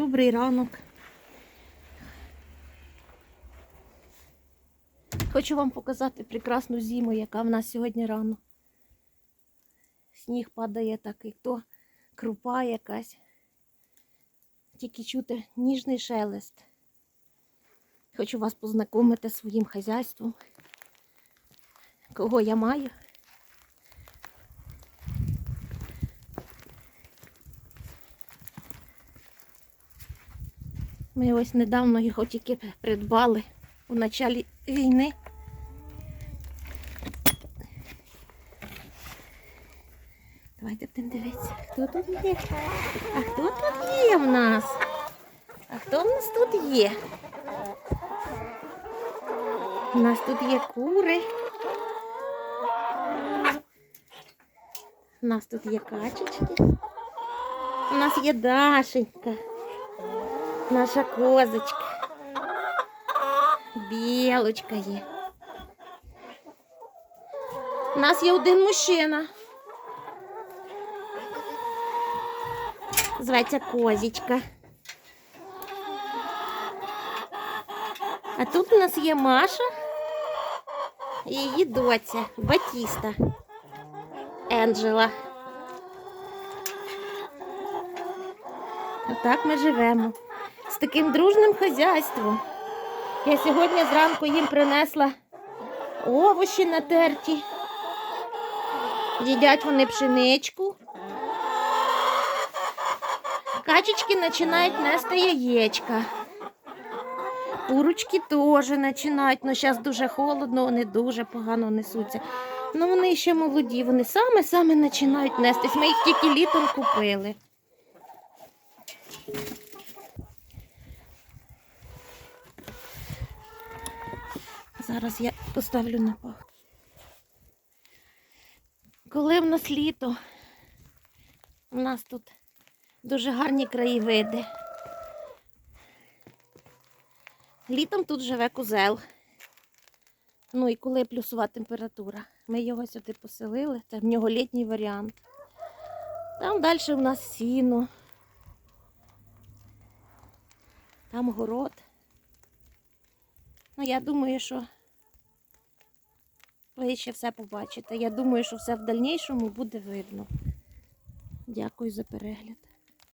Добрий ранок. Хочу вам показати прекрасну зиму, яка в нас сьогодні рано. Сніг падає такий, то крупа якась. Тільки чути ніжний шелест. Хочу вас познайомити зі своїм хазяйством. Кого я маю? Ми ось недавно його тільки придбали у началі війни. Давайте будемо дивитися, хто тут є. А хто тут є в нас? А хто в нас тут є? У нас тут є кури. У нас тут є качечки. У нас є Дашенька. Наша козочка. Білочка є. У нас є один мужчина. Зветься Козічка. А тут у нас є Маша і її доця Батіста Енджела. Отак ми живемо. Таким дружним хазяйством. Я сьогодні зранку їм принесла овочі натерті. Їдять вони пшеничку. Качечки починають нести яєчка. Курочки теж починають, ну зараз дуже холодно, вони дуже погано несуться. Ну вони ще молоді, вони саме-саме починають нестись. Ми їх тільки літом купили. Зараз я поставлю на пах. Коли в нас літо, у нас тут дуже гарні краєвиди. Літом тут живе козел. Ну і коли плюсова температура. Ми його сюди поселили, це в нього літній варіант. Там далі в нас сіно. Там город. Ну, я думаю, що ви ще все побачите. Я думаю, що все в дальнішому буде видно. Дякую за перегляд.